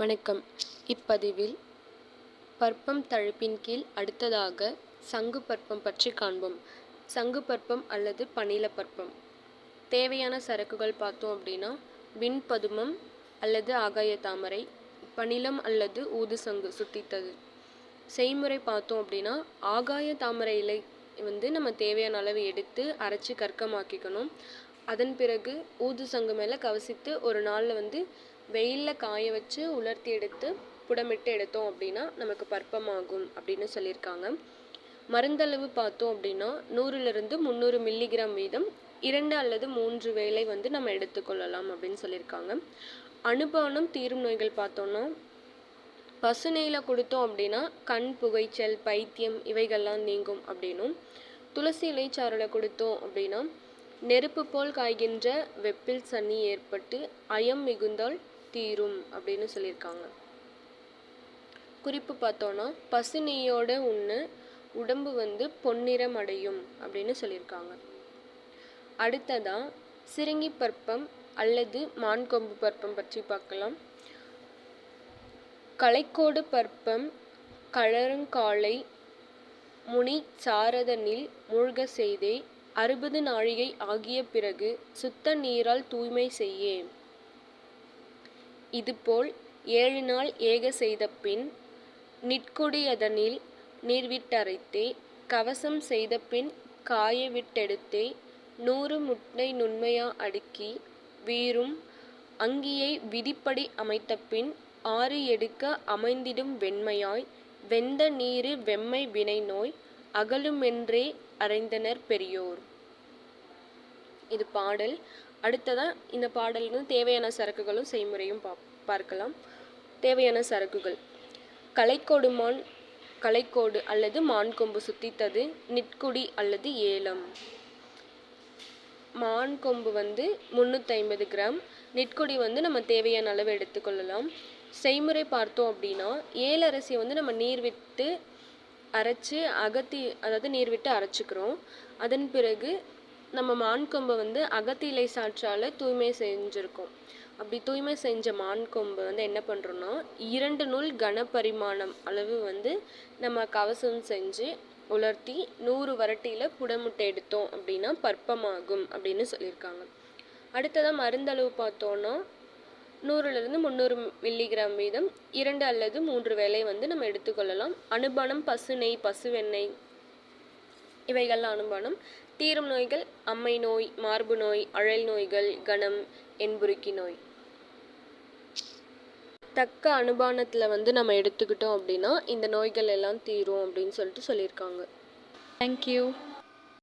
வணக்கம். இப்பதிவில் பற்பம் தழுப்பின் கீழ் அடுத்ததாக சங்கு பற்பம் பற்றி காண்போம். சங்கு பற்பம் அல்லது பணில பற்பம். தேவையான சரக்குகள் பார்த்தோம் அப்படின்னா விண்பதுமம் அல்லது ஆகாய தாமரை பணிலம் அல்லது ஊது சங்கு சுத்தித்தது. செய்முறை பார்த்தோம் அப்படின்னா ஆகாய தாமரை இலை வந்து நம்ம தேவையான அளவு எடுத்து அரைச்சி கற்கமாக்கிக்கணும். அதன் பிறகு ஊது சங்கு மேலே கவசித்து ஒரு நாளில் வந்து வெயிலில் காய வச்சு உலர்த்தி எடுத்து புடமிட்டு எடுத்தோம் அப்படின்னா நமக்கு பற்பமாகும் அப்படின்னு சொல்லியிருக்காங்க. மருந்தளவு பார்த்தோம் அப்படின்னா நூறுலேருந்து முந்நூறு மில்லிகிராம் வீதம் இரண்டு அல்லது மூன்று வேலை வந்து நம்ம எடுத்துக்கொள்ளலாம் அப்படின்னு சொல்லியிருக்காங்க. அனுபானம் தீரும் நோய்கள் பார்த்தோன்னா பசு கொடுத்தோம் அப்படின்னா கண் புகைச்சல் பைத்தியம் இவைகள்லாம் நீங்கும் அப்படின்னும். துளசி இலைச்சாறுல கொடுத்தோம் அப்படின்னா நெருப்பு போல் காய்கின்ற வெப்பில் சனி ஏற்பட்டு அயம் மிகுந்தால் தீரும் அப்படின்னு சொல்லியிருக்காங்க. குறிப்பு பார்த்தோன்னா பசு உண்ணு உடம்பு வந்து பொன்னிறம் அடையும் அப்படின்னு சொல்லியிருக்காங்க. அடுத்ததா சிறுங்கி பற்பம் அல்லது மான்கொம்பு பற்பம் பற்றி பார்க்கலாம். கலைக்கோடு பற்பம் கழருங்காலை முனி சாரதனில் மூழ்க செய்தே அறுபது நாழிகை ஆகிய பிறகு சுத்த நீரால் தூய்மை செய்யே. இதுபோல் ஏழு நாள் ஏக செய்தபின் நிற்குடியதனில் நீர்விட்டரைத்தே கவசம் செய்தபின் காய விட்டெடுத்தே நூறு முட்டை நுண்மையா அடுக்கி வீரும் அங்கியை விதிப்படி அமைத்தபின் ஆறு எடுக்க அமைந்திடும் வெண்மையாய் வெந்த நீரு வெம்மை வினை நோய் அகலுமென்றே அறைந்தனர் பெரியோர். இது பாடல். அடுத்ததான் இந்த பாடலுக்கு தேவையான சரக்குகளும் செய்முறையும் பா பார்க்கலாம். தேவையான சரக்குகள். கலைக்கோடு மான் கலைக்கோடு அல்லது மான் கொம்பு சுத்தித்தது நிற்குடி அல்லது ஏலம். மான் கொம்பு வந்து முந்நூற்றி ஐம்பது கிராம். நிற்குடி வந்து நம்ம தேவையான அளவு எடுத்துக்கொள்ளலாம் செய்முறை பார்த்தோம் அப்படின்னா ஏலரசியை வந்து நம்ம நீர் விட்டு அரைச்சி அகத்தி அதாவது நீர் விட்டு அரைச்சிக்கிறோம். அதன் பிறகு நம்ம மான் கொம்பு வந்து அகத்திலை சாற்றால் தூய்மை செஞ்சுருக்கோம். அப்படி தூய்மை செஞ்ச மான் கொம்பு வந்து என்ன பண்ணுறோன்னா இரண்டு நூல் கனப்பரிமாணம் அளவு வந்து நம்ம கவசம் செஞ்சு உலர்த்தி நூறு வரட்டியில் புடமுட்டை எடுத்தோம் அப்படின்னா பற்பமாகும் அப்படின்னு சொல்லியிருக்காங்க. அடுத்ததாக மருந்தளவு பார்த்தோன்னா நூறுலேருந்து முந்நூறு மில்லிகிராம் வீதம் இரண்டு அல்லது மூன்று வேலை வந்து நம்ம எடுத்துக்கொள்ளலாம். அனுபனம் பசு நெய் பசுவெண்ணெய் இவைகள்லாம் அனுபானம் தீரும் நோய்கள் அம்மை நோய் மார்பு நோய் அழல் நோய்கள் கணம் என்புருக்கி நோய். தக்க அனுபானத்தில் வந்து நம்ம எடுத்துக்கிட்டோம் அப்படின்னா இந்த நோய்கள் எல்லாம் தீரும் அப்படின்னு சொல்லிட்டு சொல்லியிருக்காங்க. தேங்க்யூ